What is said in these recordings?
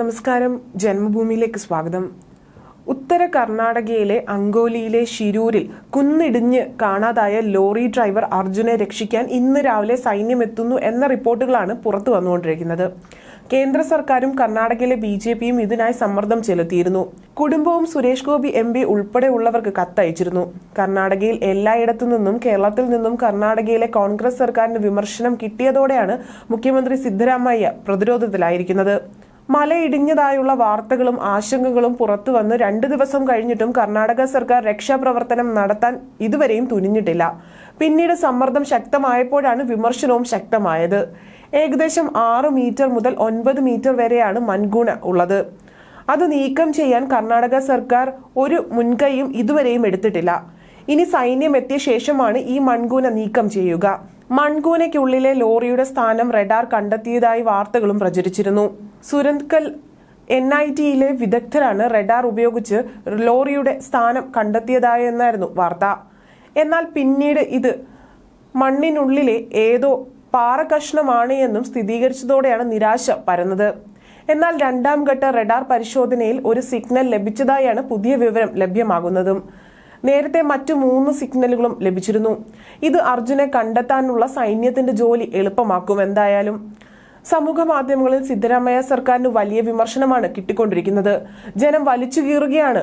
നമസ്കാരം. ജന്മഭൂമിയിലേക്ക് സ്വാഗതം. ഉത്തര കർണാടകയിലെ അങ്കോലിയിലെ ശിരൂരിൽ കുന്നിടിഞ്ഞ് കാണാതായ ലോറി ഡ്രൈവർ അർജുനെ രക്ഷിക്കാൻ ഇന്ന് രാവിലെ സൈന്യം എത്തുന്നു എന്ന റിപ്പോർട്ടുകളാണ് പുറത്തു വന്നുകൊണ്ടിരിക്കുന്നത്. കേന്ദ്ര സർക്കാരും കർണാടകയിലെ ബി ജെ പിയും ഇതിനായി സമ്മർദ്ദം ചെലുത്തിയിരുന്നു. കുടുംബവും സുരേഷ് ഗോപി എം പി ഉൾപ്പെടെയുള്ളവർക്ക് കത്തയച്ചിരുന്നു. കർണാടകയിൽ എല്ലായിടത്തു നിന്നും കേരളത്തിൽ നിന്നും കർണാടകയിലെ കോൺഗ്രസ് സർക്കാരിന് വിമർശനം കിട്ടിയതോടെയാണ് മുഖ്യമന്ത്രി സിദ്ധരാമയ്യ പ്രതിരോധത്തിലായിരിക്കുന്നത്. മലയിടിഞ്ഞതായുള്ള വാർത്തകളും ആശങ്കകളും പുറത്തുവന്ന് രണ്ടു ദിവസം കഴിഞ്ഞിട്ടും കർണാടക സർക്കാർ രക്ഷാപ്രവർത്തനം നടത്താൻ ഇതുവരെയും തുനിഞ്ഞിട്ടില്ല. പിന്നീട് സമ്മർദ്ദം ശക്തമായപ്പോഴാണ് വിമർശനവും ശക്തമായത്. ഏകദേശം ആറ് മീറ്റർ മുതൽ ഒൻപത് മീറ്റർ വരെയാണ് മൺകൂണ ഉള്ളത്. അത് നീക്കം ചെയ്യാൻ കർണാടക സർക്കാർ ഒരു മുൻകൈയും ഇതുവരെയും എടുത്തിട്ടില്ല. ഇനി സൈന്യം എത്തിയ ശേഷമാണ് ഈ മൺകൂന നീക്കം ചെയ്യുക. മൺകൂനയ്ക്കുള്ളിലെ ലോറിയുടെ സ്ഥാനം റഡാർ കണ്ടെത്തിയതായി വാർത്തകളും പ്രചരിച്ചിരുന്നു. സുരന്ത്കൽ എൻ ഐ ടിയിലെ വിദഗ്ധരാണ് റഡാർ ഉപയോഗിച്ച് ലോറിയുടെ സ്ഥാനം കണ്ടെത്തിയതായെന്നായിരുന്നു വാർത്ത. എന്നാൽ പിന്നീട് ഇത് മണ്ണിനുള്ളിലെ ഏതോ പാറകഷ്ണമാണ് എന്നും സ്ഥിരീകരിച്ചതോടെയാണ് നിരാശ പരന്നത്. എന്നാൽ രണ്ടാം ഘട്ട റഡാർ പരിശോധനയിൽ ഒരു സിഗ്നൽ ലഭിച്ചതായാണ് പുതിയ വിവരം ലഭ്യമാകുന്നതും. നേരത്തെ മറ്റു മൂന്ന് സിഗ്നലുകളും ലഭിച്ചിരുന്നു. ഇത് അർജുനെ കണ്ടെത്താനുള്ള സൈന്യത്തിന്റെ ജോലി എളുപ്പമാക്കും എന്തായാലും സമൂഹ മാധ്യമങ്ങളിൽ സിദ്ധരാമയ്യ സർക്കാരിന് വലിയ വിമർശനമാണ് കിട്ടിക്കൊണ്ടിരിക്കുന്നത്. ജനം വലിച്ചു കീറുകയാണ്.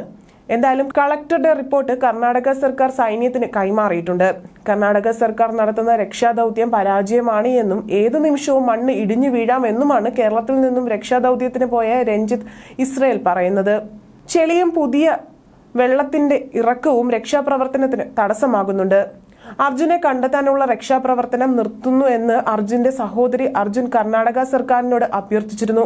എന്തായാലും കളക്ടറുടെ റിപ്പോർട്ട് കർണാടക സർക്കാർ സൈന്യത്തിന് കൈമാറിയിട്ടുണ്ട്. കർണാടക സർക്കാർ നടത്തുന്ന രക്ഷാദൌത്യം പരാജയമാണ് എന്നും ഏതു നിമിഷവും മണ്ണ് ഇടിഞ്ഞു വീഴാമെന്നുമാണ് കേരളത്തിൽ നിന്നും രക്ഷാദൌത്യത്തിന് പോയ രഞ്ജിത്ത് ഇസ്രയേൽ പറയുന്നത്. ചെളിയും പുതിയ വെള്ളത്തിന്റെ ഇറക്കവും രക്ഷാപ്രവർത്തനത്തിന് തടസ്സമാകുന്നുണ്ട്. അർജുനെ കണ്ടെത്താനുള്ള രക്ഷാപ്രവർത്തനം നിർത്തുന്നു എന്ന് അർജുന്റെ സഹോദരി അർജുൻ കർണാടക സർക്കാരിനോട് അഭ്യർത്ഥിച്ചിരുന്നു.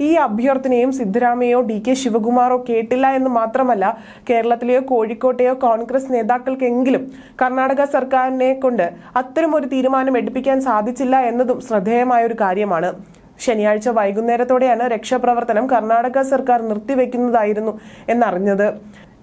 ഈ അഭ്യർത്ഥനയും സിദ്ധരാമയോ ഡി കെ ശിവകുമാറോ കേട്ടില്ല എന്ന് മാത്രമല്ല കേരളത്തിലെയോ കോഴിക്കോട്ടെയോ കോൺഗ്രസ് നേതാക്കൾക്കെങ്കിലും കർണാടക സർക്കാരിനെ കൊണ്ട് അത്തരമൊരു തീരുമാനം എടുപ്പിക്കാൻ സാധിച്ചില്ല എന്നതും ശ്രദ്ധേയമായ ഒരു കാര്യമാണ്. ശനിയാഴ്ച വൈകുന്നേരത്തോടെയാണ് രക്ഷാപ്രവർത്തനം കർണാടക സർക്കാർ നിർത്തിവെക്കുന്നതായിരുന്നു എന്നറിഞ്ഞത്.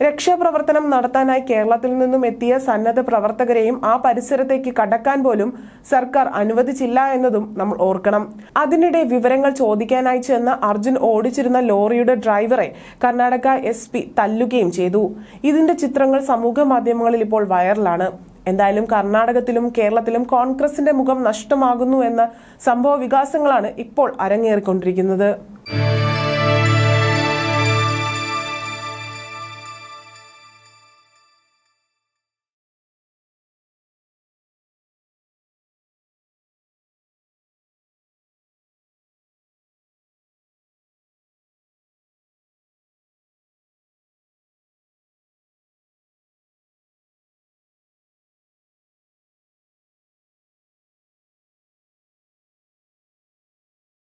രക്ഷാപ്രവർത്തനം നടത്താനായി കേരളത്തിൽ നിന്നും എത്തിയ സന്നദ്ധ പ്രവർത്തകരെയും ആ പരിസരത്തേക്ക് കടക്കാൻ പോലും സർക്കാർ അനുവദിച്ചില്ല എന്നതും നമ്മൾ ഓർക്കണം. അതിനിടെ വിവരങ്ങൾ ചോദിക്കാനായി ചെന്ന അർജുൻ ഓടിച്ചിരുന്ന ലോറിയുടെ ഡ്രൈവറെ കർണാടക എസ് പി തല്ലുകയും ചെയ്തു. ഇതിന്റെ ചിത്രങ്ങൾ സമൂഹ മാധ്യമങ്ങളിൽ ഇപ്പോൾ വൈറലാണ്. എന്തായാലും കർണാടകത്തിലും കേരളത്തിലും കോൺഗ്രസിന്റെ മുഖം നഷ്ടമാകുന്നു എന്ന സംഭവ വികാസങ്ങളാണ് ഇപ്പോൾ അരങ്ങേറിക്കൊണ്ടിരിക്കുന്നത്.